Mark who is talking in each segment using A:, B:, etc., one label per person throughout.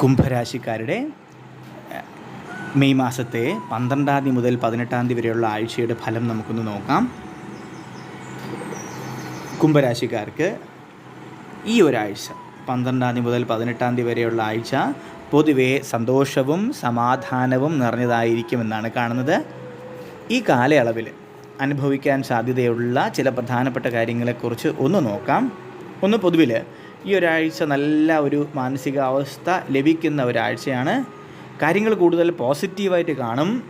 A: കുംഭരാശിക്കാരുടെ May മാസത്തെ പന്ത്രണ്ടാം തീയതി മുതൽ പതിനെട്ടാം തീയതി വരെയുള്ള ആഴ്ചയുടെ ഫലം നമുക്കൊന്ന് നോക്കാം. കുംഭരാശിക്കാർക്ക് ഈ ഒരാഴ്ച പന്ത്രണ്ടാം തീയതി മുതൽ പതിനെട്ടാം തീയതി വരെയുള്ള ആഴ്ച പൊതുവെ സന്തോഷവും സമാധാനവും നിറഞ്ഞതായിരിക്കുമെന്നാണ് കാണുന്നത്. ഈ കാലയളവിൽ അനുഭവിക്കാൻ സാധ്യതയുള്ള ചില പ്രധാനപ്പെട്ട കാര്യങ്ങളെക്കുറിച്ച് ഒന്ന് നോക്കാം. ഒന്ന് പൊതുവിൽ ഈ ഒരാഴ്ച നല്ല ഒരു മാനസികാവസ്ഥ ലഭിക്കുന്ന ഒരാഴ്ചയാണ്. കാര്യങ്ങൾ കൂടുതൽ പോസിറ്റീവായിട്ട് കാണും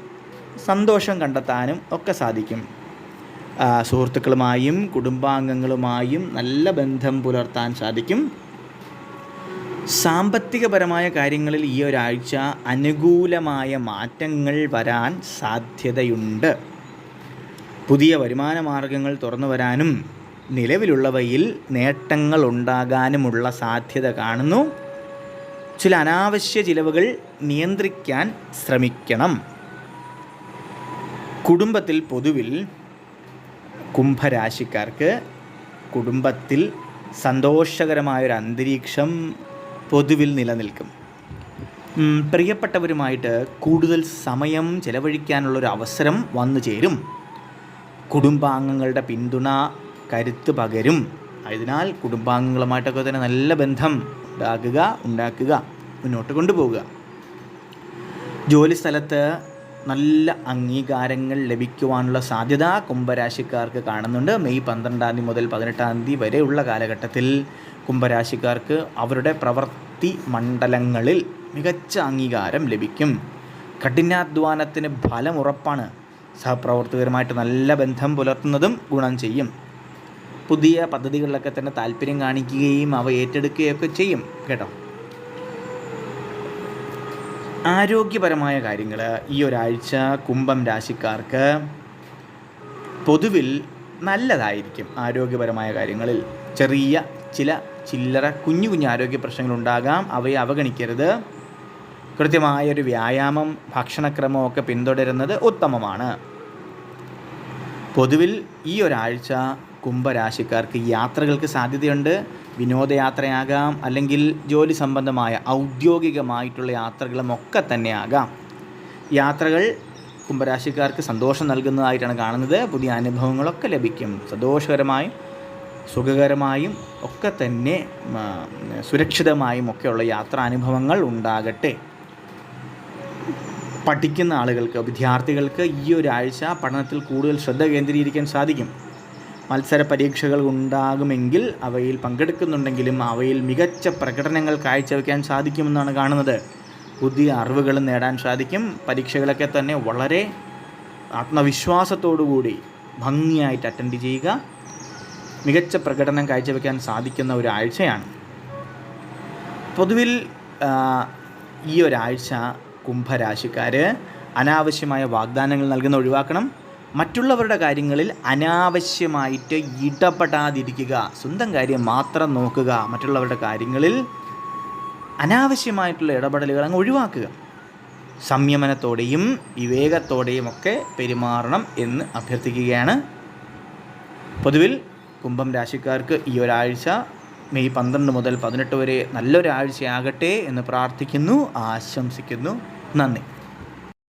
A: സന്തോഷം കണ്ടെത്താനും ഒക്കെ സാധിക്കും. സുഹൃത്തുക്കളുമായും കുടുംബാംഗങ്ങളുമായും നല്ല ബന്ധം പുലർത്താൻ സാധിക്കും. സാമ്പത്തികപരമായ കാര്യങ്ങളിൽ ഈ ഒരാഴ്ച അനുകൂലമായ മാറ്റങ്ങൾ വരാൻ സാധ്യതയുണ്ട്. പുതിയ വരുമാന മാർഗങ്ങൾ തുറന്നു വരാനും നിലവിലുള്ളവയിൽ നേട്ടങ്ങൾ ഉണ്ടാകാനുമുള്ള സാധ്യത കാണുന്നു. ചില അനാവശ്യ ചിലവുകൾ നിയന്ത്രിക്കാൻ ശ്രമിക്കണം. കുടുംബത്തിൽ പൊതുവിൽ കുംഭരാശിക്കാർക്ക് കുടുംബത്തിൽ സന്തോഷകരമായൊരു അന്തരീക്ഷം പൊതുവിൽ നിലനിൽക്കും. പ്രിയപ്പെട്ടവരുമായിട്ട് കൂടുതൽ സമയം ചെലവഴിക്കാനുള്ളൊരു അവസരം വന്നു ചേരും കുടുംബാംഗങ്ങളുടെ പിന്തുണ കരുത്ത് പകരും. അതിനാൽ കുടുംബാംഗങ്ങളുമായിട്ടൊക്കെ തന്നെ നല്ല ബന്ധം ഉണ്ടാക്കുക ഉണ്ടാക്കുക മുന്നോട്ട് കൊണ്ടുപോവുക. ജോലി സ്ഥലത്ത് നല്ല അംഗീകാരങ്ങൾ ലഭിക്കുവാനുള്ള സാധ്യത കുംഭരാശിക്കാർക്ക് കാണുന്നുണ്ട്. മെയ് പന്ത്രണ്ടാം തീയതി മുതൽ പതിനെട്ടാം തീയതി വരെയുള്ള കാലഘട്ടത്തിൽ കുംഭരാശിക്കാർക്ക് അവരുടെ പ്രവൃത്തി മണ്ഡലങ്ങളിൽ മികച്ച അംഗീകാരം ലഭിക്കും. കഠിനാധ്വാനത്തിന് ഫലം ഉറപ്പാണ് സഹപ്രവർത്തകരുമായിട്ട് നല്ല ബന്ധം പുലർത്തുന്നതും ഗുണം ചെയ്യും. പുതിയ പദ്ധതികളിലൊക്കെ തന്നെ താല്പര്യം കാണിക്കുകയും അവ ഏറ്റെടുക്കുകയൊക്കെ ചെയ്യും കേട്ടോ? ആരോഗ്യപരമായ കാര്യങ്ങൾ ഈ ഒരാഴ്ച കുംഭം രാശിക്കാർക്ക് പൊതുവിൽ നല്ലതായിരിക്കും ആരോഗ്യപരമായ കാര്യങ്ങളിൽ. ചെറിയ ചില ചില്ലറ കുഞ്ഞു കുഞ്ഞു ആരോഗ്യ പ്രശ്നങ്ങളുണ്ടാകാം. അവയെ അവഗണിക്കരുത്. കൃത്യമായൊരു വ്യായാമം ഭക്ഷണക്രമമൊക്കെ പിന്തുടരുന്നത് ഉത്തമമാണ്. പൊതുവിൽ ഈ ഒരാഴ്ച കുംഭരാശിക്കാർക്ക് യാത്രകൾക്ക് സാധ്യതയുണ്ട്. വിനോദയാത്രയാകാം. അല്ലെങ്കിൽ ജോലി സംബന്ധമായ ഔദ്യോഗികമായിട്ടുള്ള യാത്രകളും ഒക്കെ തന്നെ ആകാം യാത്രകൾ കുംഭരാശിക്കാർക്ക് സന്തോഷം നൽകുന്നതായിട്ടാണ് കാണുന്നത്. പുതിയ അനുഭവങ്ങളൊക്കെ ലഭിക്കും. സന്തോഷകരമായും സുഖകരമായും ഒക്കെ തന്നെ സുരക്ഷിതമായും ഒക്കെയുള്ള യാത്രാനുഭവങ്ങൾ ഉണ്ടാകട്ടെ. പഠിക്കുന്ന ആളുകൾക്ക് വിദ്യാർത്ഥികൾക്ക് ഈ ഒരാഴ്ച പഠനത്തിൽ കൂടുതൽ ശ്രദ്ധ കേന്ദ്രീകരിക്കാൻ സാധിക്കും. മത്സര പരീക്ഷകൾ ഉണ്ടാകുമെങ്കിൽ അവയിൽ പങ്കെടുക്കുന്നുണ്ടെങ്കിലും അവയിൽ മികച്ച പ്രകടനങ്ങൾ കാഴ്ചവെക്കാൻ സാധിക്കുമെന്നാണ് കാണുന്നത്. പുതിയ അറിവുകൾ നേടാൻ സാധിക്കും. പരീക്ഷകളൊക്കെ തന്നെ വളരെ ആത്മവിശ്വാസത്തോടുകൂടി ഭംഗിയായിട്ട് അറ്റൻഡ് ചെയ്യുക. മികച്ച പ്രകടനം കാഴ്ചവെക്കാൻ സാധിക്കുന്ന ഒരാഴ്ചയാണ്. പൊതുവിൽ ആ, ഈ ഒരാഴ്ച കുംഭരാശിക്കാർ അനാവശ്യമായ വാഗ്ദാനങ്ങൾ നൽകുന്ന ഒഴിവാക്കണം. മറ്റുള്ളവരുടെ കാര്യങ്ങളിൽ അനാവശ്യമായിട്ട് ഇടപെടാതിരിക്കുക. സ്വന്തം കാര്യം മാത്രം നോക്കുക. മറ്റുള്ളവരുടെ കാര്യങ്ങളിൽ അനാവശ്യമായിട്ടുള്ള ഇടപെടലുകൾ അങ്ങ് ഒഴിവാക്കുക. സംയമനത്തോടെയും വിവേകത്തോടെയും ഒക്കെ പെരുമാറണം എന്ന് അഭ്യർത്ഥിക്കുകയാണ്. പൊതുവിൽ കുംഭം രാശിക്കാർക്ക് ഈ ഒരാഴ്ച മെയ് പന്ത്രണ്ട് മുതൽ പതിനെട്ട് വരെ നല്ലൊരാഴ്ചയാകട്ടെ എന്ന് പ്രാർത്ഥിക്കുന്നു ആശംസിക്കുന്നു. നന്ദി.